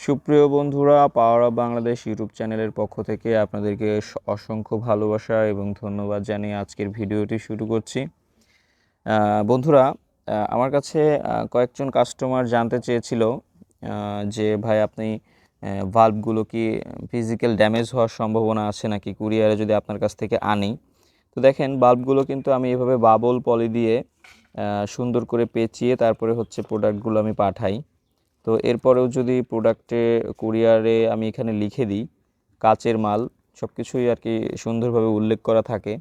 সুপ্রিয় বন্ধুরা power of Bangladesh YouTube চ্যানেলের পক্ষ থেকে আপনাদেরকে অসংখ্য ভালোবাসা এবং ধন্যবাদ জানিয়ে আজকের ভিডিওটি শুরু করছি। বন্ধুরা আমার কাছে কয়েকজন কাস্টমার জানতে চেয়েছিল যে ভাই আপনি ভাল্বগুলো কি ফিজিক্যাল ড্যামেজ হওয়ার সম্ভাবনা আছে নাকি? কুরিয়ারে যদি আপনার কাছ থেকে আনি। তো দেখেন বাল্বগুলো কিন্তু আমি এভাবে বাবল পলি দিয়ে সুন্দর করে পেঁচিয়ে তারপরে হচ্ছে প্রোডাক্টগুলো আমি পাঠাই। তো এরপরেও যদি প্রোডাক্টে কুরিয়ারে আমি এখানে লিখে দিই, কাচের মাল সব কিছুই আর কি সুন্দরভাবে উল্লেখ করা থাকে।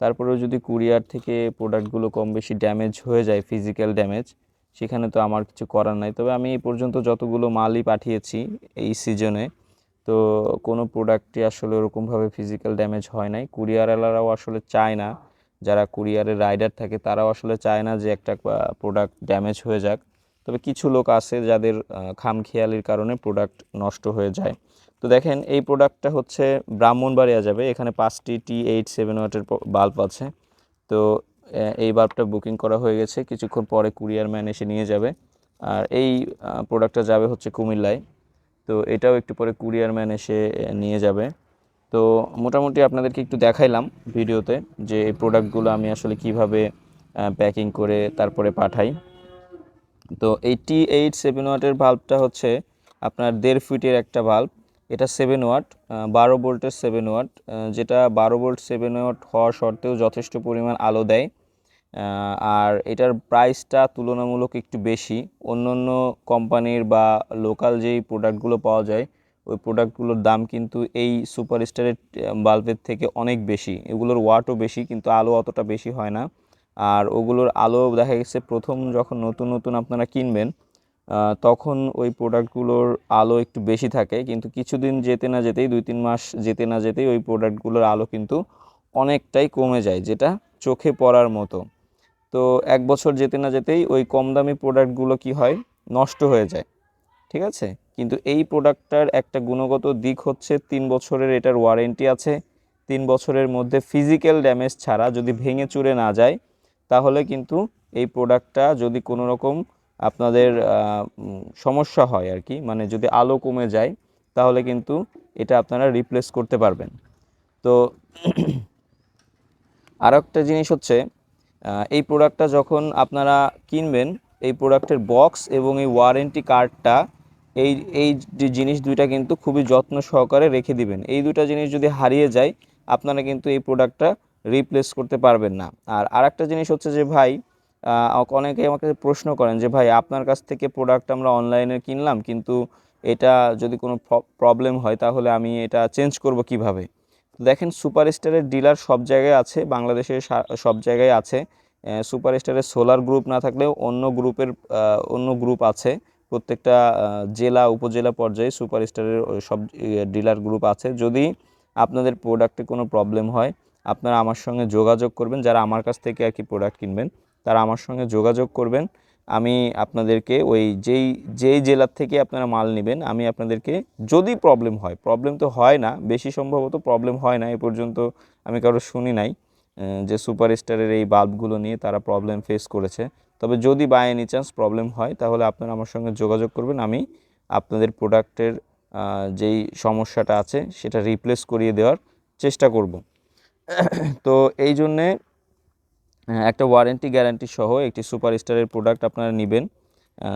তারপরেও যদি কুরিয়ার থেকে প্রোডাক্টগুলো কম বেশি ড্যামেজ হয়ে যায় ফিজিক্যাল ড্যামেজ সেখানে তো আমার কিছু করার নাই। তবে আমি এই পর্যন্ত যতগুলো মালই পাঠিয়েছি এই সিজনে তো কোনো প্রোডাক্টই আসলে ওরকমভাবে ফিজিক্যাল ড্যামেজ হয় নাই। কুরিয়ারওয়ালারাও আসলে চায় না, যারা কুরিয়ারের রাইডার থাকে, তারাও আসলে চায় না যে একটা প্রোডাক্ট ড্যামেজ হয়ে যাক। তবে কিছু লোক আছে যাদের খামখেয়ালির কারণে প্রোডাক্ট নষ্ট হয়ে যায়। তো দেখেন, এই প্রোডাক্টটা হচ্ছে ব্রাহ্মণবাড়িয়া যাবে। এখানে পাঁচটি টি এইট সেভেন ওয়াটের বাল্ব আছে। তো এই বাল্বটা বুকিং করা হয়ে গেছে। কিছুক্ষণ পরে কুরিয়ার ম্যান এসে নিয়ে যাবে। আর এই প্রোডাক্টটা যাবে হচ্ছে কুমিল্লায়। তো এটাও একটু পরে কুরিয়ার ম্যান এসে নিয়ে যাবে। তো মোটামুটি আপনাদেরকে একটু দেখাইলাম ভিডিওতে যে এই প্রোডাক্টগুলো আমি আসলে কীভাবে প্যাকিং করে তারপরে পাঠাই। তো এই টি এইট সেভেন ওয়াটের বাল্বটা হচ্ছে আপনার দেড় ফিটের একটা বাল্ব এটা সেভেন ওয়াট বারো ভোল্টের সেভেন ওয়াট যেটা বারো ভোল্ট সেভেন ওয়াট হওয়া সত্ত্বেও যথেষ্ট পরিমাণ আলো দেয়। আর এটার প্রাইসটা তুলনামূলক একটু বেশি। অন্য অন্য কোম্পানির বা লোকাল যেই প্রোডাক্টগুলো পাওয়া যায়, ওই প্রোডাক্টগুলোর দাম কিন্তু এই সুপারস্টারের বাল্বের থেকে অনেক বেশি। এগুলোর ওয়াটও বেশি, কিন্তু আলো অতটা বেশি হয় না। আর ওগুলোর আলো দেখা গেছে প্রথম যখন নতুন নতুন আপনারা কিনবেন তখন ওই প্রোডাক্টগুলোর আলো একটু বেশি থাকে। কিন্তু কিছুদিন যেতে না যেতেই, দুই, তিন মাস যেতে না যেতেই ওই প্রোডাক্টগুলোর আলো কিন্তু অনেকটাই কমে যায়, যেটা চোখে পড়ার মতো। তো এক বছর যেতে না যেতেই ওই কম দামি প্রোডাক্টগুলো কি হয়? নষ্ট হয়ে যায়। ঠিক আছে? কিন্তু এই প্রোডাক্টটার একটা গুণগত দিক হচ্ছে, তিন বছরের এটার ওয়ারেন্টি আছে। তিন বছরের মধ্যে ফিজিক্যাল ড্যামেজ ছাড়া যদি ভেঙে চুরে না যায় তাহলে কিন্তু এই প্রোডাক্টটা যদি কোনো রকম আপনাদের সমস্যা হয় আর কি মানে যদি আলো কমে যায়, তাহলে কিন্তু এটা আপনারা রিপ্লেস করতে পারবেন। তো আর একটা জিনিস হচ্ছে এই প্রোডাক্টটা যখন আপনারা কিনবেন, এই প্রোডাক্টের বক্স এবং এই ওয়ারেন্টি কার্ডটা এই এই যে জিনিস দুইটা কিন্তু খুবই যত্ন সহকারে রেখে দিবেন। এই দুটো জিনিস যদি হারিয়ে যায়, আপনারা কিন্তু এই প্রোডাক্টটা রিপ্লেস করতে পারবেন না। আর আরেকটা জিনিস হচ্ছে যে, ভাই অনেকে আমাকে প্রশ্ন করেন যে, ভাই, আপনার কাছ থেকে প্রোডাক্ট আমরা অনলাইনে কিনলাম, কিন্তু এটা যদি কোনো প্রবলেম হয়, তাহলে আমি এটা চেঞ্জ করব কীভাবে? দেখেন সুপারস্টারের ডিলার সব জায়গায় আছে, বাংলাদেশের সা- সব জায়গায় আছে। সুপারস্টারের সোলার গ্রুপ না থাকলেও অন্য গ্রুপের অন্য গ্রুপ আছে। প্রত্যেকটা জেলা, উপজেলা পর্যায়ে সুপারস্টারের ওই সব ডিলার গ্রুপ আছে। যদি আপনাদের প্রোডাক্টে কোনো প্রবলেম হয় আপনারা আমার সঙ্গে যোগাযোগ করবেন, যারা আমার কাছ থেকে আর কি প্রোডাক্ট কিনবেন, তারা আমার সঙ্গে যোগাযোগ করবেন। আমি আপনাদেরকে ওই যেই যেই জেলার থেকে আপনারা মাল নেবেন, আমি আপনাদেরকে যদি প্রবলেম হয় প্রবলেম তো হয় না, বেশি সম্ভবত প্রবলেম হয় না, এ পর্যন্ত আমি কারও শুনি নাই যে সুপারস্টারের এই বাল্বগুলো নিয়ে তারা প্রবলেম ফেস করেছে। তবে যদি বাই এনি চান্স প্রবলেম হয়, তাহলে আপনারা আমার সঙ্গে যোগাযোগ করবেন, আমি আপনাদের প্রোডাক্টের যেই সমস্যাটা আছে, সেটা রিপ্লেস করিয়ে দেওয়ার চেষ্টা করব। তো এই জন্যে হ্যাঁ, একটা ওয়ারেন্টি গ্যারান্টি সহ একটি সুপারস্টারের প্রোডাক্ট আপনারা নেবেন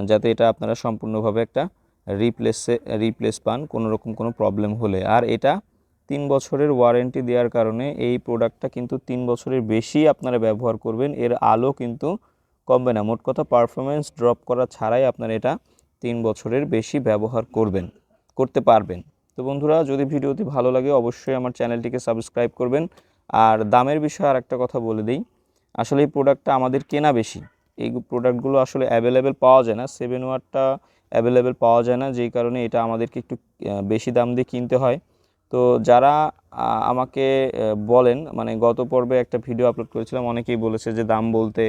যাতে এটা আপনারা সম্পূর্ণভাবে একটা রিপ্লেসে রিপ্লেস পান কোনো রকম কোনো প্রবলেম হলে। আর এটা তিন বছরের ওয়ারেন্টি দেওয়ার কারণে এই প্রোডাক্টটা কিন্তু তিন বছরের বেশি আপনারা ব্যবহার করবেন এর আলো কিন্তু কমবে না। মোট কথা পারফরমেন্স ড্রপ করা ছাড়াই আপনারা এটা তিন বছরের বেশি ব্যবহার করবেন করতে পারবেন। তো বন্ধুরা যদি ভিডিওটি ভালো লাগে অবশ্যই আমার চ্যানেলটিকে সাবস্ক্রাইব করবেন আর দামের বিষয়ে আর একটা কথা বলে দিই। আসলে এই প্রোডাক্টটা আমাদের কেনা বেশি। এই প্রোডাক্টগুলো আসলে অ্যাভেলেবেল পাওয়া যায় না। সেভেন ওয়ারটা অ্যাভেলেবেল পাওয়া যায় না। যেই কারণে এটা আমাদেরকে একটু বেশি দাম দিয়ে কিনতে হয়। তো যারা আমাকে বলেন মানে গত পর্বে একটা ভিডিও আপলোড করেছিলাম, অনেকেই বলেছে যে দাম বলতে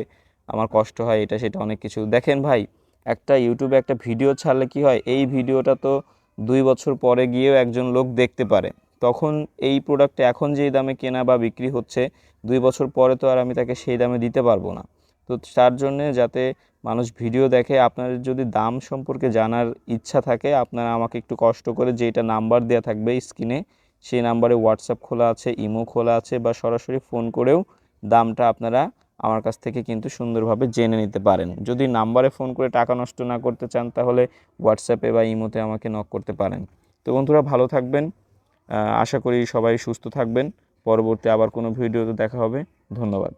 আমার কষ্ট হয়, এটা সেটা অনেক কিছু। দেখেন ভাই, একটা ইউটিউবে একটা ভিডিও ছাড়লে কি হয়? এই ভিডিওটা তো দুই বছর পরে গিয়েও একজন লোক দেখতে পারে। তখন এই প্রোডাক্ট এখন যেই দামে কেনা বা বিক্রি হচ্ছে, দুই বছর পরে তো আর আমি তাকে সেই দামে দিতে পারব না। তো তার জন্যে যাতে মানুষ ভিডিও দেখে আপনাদের যদি দাম সম্পর্কে জানার ইচ্ছা থাকে, আপনারা আমাকে একটু কষ্ট করে যেটা নাম্বার দেওয়া থাকবে স্ক্রিনে সেই নাম্বারে হোয়াটসঅ্যাপ খোলা আছে ইমো খোলা আছে বা সরাসরি ফোন করেও দামটা আপনারা আমার কাছ থেকে কিন্তু সুন্দরভাবে জেনে নিতে পারেন। যদি নাম্বারে ফোন করে টাকা নষ্ট না করতে চান, তাহলে হোয়াটসঅ্যাপে বা ইমোতে আমাকে নক করতে পারেন। তো বন্ধুরা ভালো থাকবেন। আশা করি সবাই সুস্থ থাকবেন। পরবর্তী আবার কোনো ভিডিওতে দেখা হবে। ধন্যবাদ।